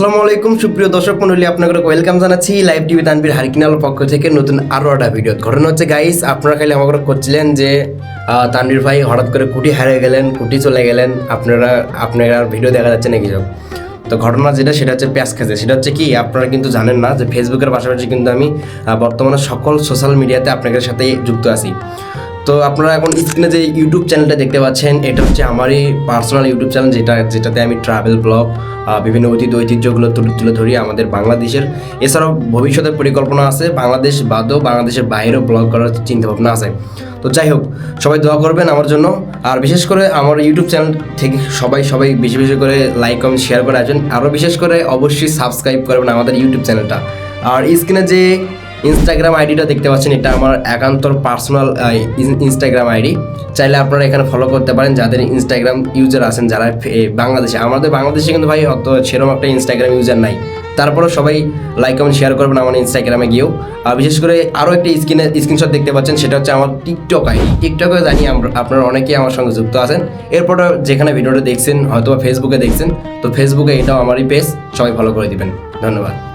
আসসালামু আলাইকুম সুপ্রিয় দর্শক মন্ডলী আপনাকে ওয়েলকাম জানাচ্ছি লাইভ টিভি তানবির হারিকিনাল পক্ষ থেকে নতুন আরও একটা ভিডিও ঘটনা হচ্ছে গাইস আপনারা খালি আমাকে করছিলেন যে আহ, তানভীর ভাই হঠাৎ করে কুটি হারিয়ে গেলেন কুটি চলে গেলেন। আপনারা আপনারা ভিডিও দেখা যাচ্ছে নাকি সব তো ঘটনা যেটা সেটা হচ্ছে প্যাঁচ খেতে। সেটা হচ্ছে কি আপনারা কিন্তু জানেন না যে ফেসবুকের পাশাপাশি কিন্তু আমি বর্তমানে সকল সোশ্যাল মিডিয়াতে আপনাদের সাথে যুক্ত আছি। তো আপনারা এখন স্ক্রিনে যে ইউটিউব চ্যানেলটা দেখতে পাচ্ছেন, এটা হচ্ছে আমারই পার্সোনাল ইউটিউব চ্যানেল যেটা, যেটাতে আমি ট্রাভেল ব্লগ বিভিন্ন ঐতিহ্য ঐতিহ্যগুলো তুলে তুলে ধরি আমাদের বাংলাদেশের। এছাড়াও ভবিষ্যতের পরিকল্পনা আছে, বাংলাদেশ বাদও বাংলাদেশের বাইরেও ব্লগ করার চিন্তা ভাবনা আছে। তো যাই হোক, সবাই দোয়া করবেন আমার জন্য। আর বিশেষ করে আমার ইউটিউব চ্যানেল থেকে সবাই সবাই বেশি বেশি করে লাইক কমেন্ট শেয়ার করে আসবেন। আরও বিশেষ করে অবশ্যই সাবস্ক্রাইব করবেন আমাদের ইউটিউব চ্যানেলটা আর স্ক্রিনে যে ইনস্টাগ্রাম আইডিটা দেখতে পাচ্ছেন, এটা আমার একান্তর পার্সোনাল ইনস্টাগ্রাম আইডি চাইলে আপনারা এখানে ফলো করতে পারেন, যাদের ইনস্টাগ্রাম ইউজার আছেন, যারা বাংলাদেশে। আমাদের বাংলাদেশে কিন্তু ভাই অত সেরকম একটা ইনস্টাগ্রাম ইউজার নাই। তারপরেও সবাই লাইক কমেন্ট শেয়ার করবেন আমার ইনস্টাগ্রামে গিয়েও। আর বিশেষ করে আরও একটা স্ক্রিনে স্ক্রিনশট দেখতে পাচ্ছেন, সেটা হচ্ছে আমার টিকটক আইডি টিকটকে জানি আপনারা অনেকেই আমার সঙ্গে যুক্ত আছেন। এরপরে যেখানে ভিডিওটা দেখছেন হয়তো ফেসবুকে দেখছেন, তো ফেসবুকে এটাও আমারই পেজ সবাই ফলো করে দিবেন। ধন্যবাদ।